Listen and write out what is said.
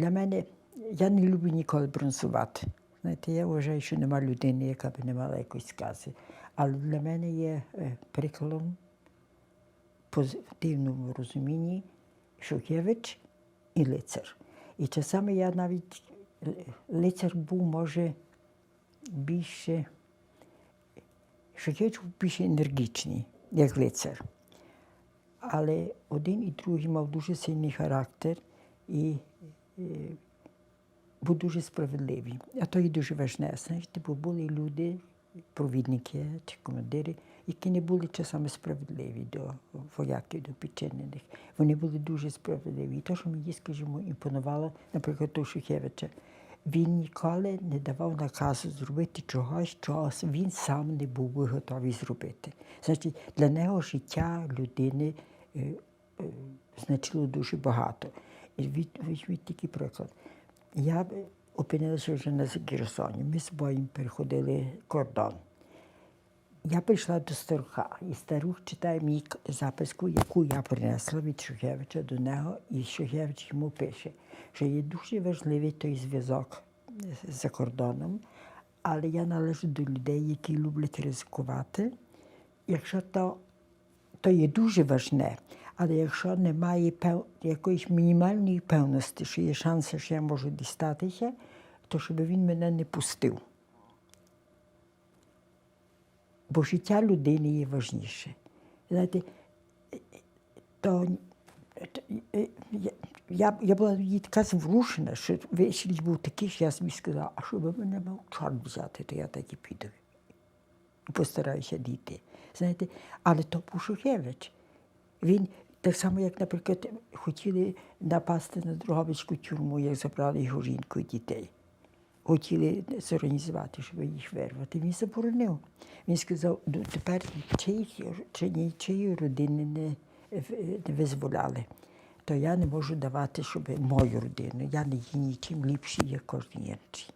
для мене я не люблю ніколи бронзувати. Знаєте, я вважаю, що нема людини, яка б не мала якоїсь скази. Але для мене є е, прикладом позитивному розумінні Шухевич і лицар. І часами я навіть е, лицар був, може, більше. Шухевич був більше енергічний, як лицар. Але один і другий мав дуже сильний характер і був дуже справедливий. А то і дуже важне, знаєте, бо були люди, провідники чи командири, які не були часами справедливі до вояків, до підчинених. Вони були дуже справедливі. І те, що мені, скажімо, імпонувало, наприклад, у Шухевича, він ніколи не давав наказу зробити чогось, чого він сам не був би готовий зробити. Значить, для нього життя людини е, е, значило дуже багато. І від, візьміть такий приклад. Я опинилася вже на Херсоні. Ми з боєм переходили кордон. Я прийшла до Старуха, і Старух читає к- записку, яку я принесла від Шухевича до нього, і Шухевич йому пише, що є дуже важливий той зв'язок за кордоном, але я належу до людей, які люблять ризикувати. Якщо то, то є дуже важне, але якщо немає пев... якоїсь мінімальної певності, що є шанси, що я можу дістатися, то щоб він мене не пустив. Бо життя людини є важніше. Знаєте, то я, я, була тоді така зворушена, що вечір був такий, що я собі сказала, а щоб мене мав чорт взяти, то я так і піду. Постараюся дійти. Знаєте, але то був Шухевич. Він так само, як, наприклад, хотіли напасти на Дрогобицьку тюрму, як забрали його жінку і дітей. Хотіли зорганізувати, щоб їх вирвати. Він заборонив. Він сказав, «Ну, тепер чиї, чи нічиї родини не, не визволяли. То я не можу давати, щоб мою родину. Я не є нічим ліпший, як кожен інший.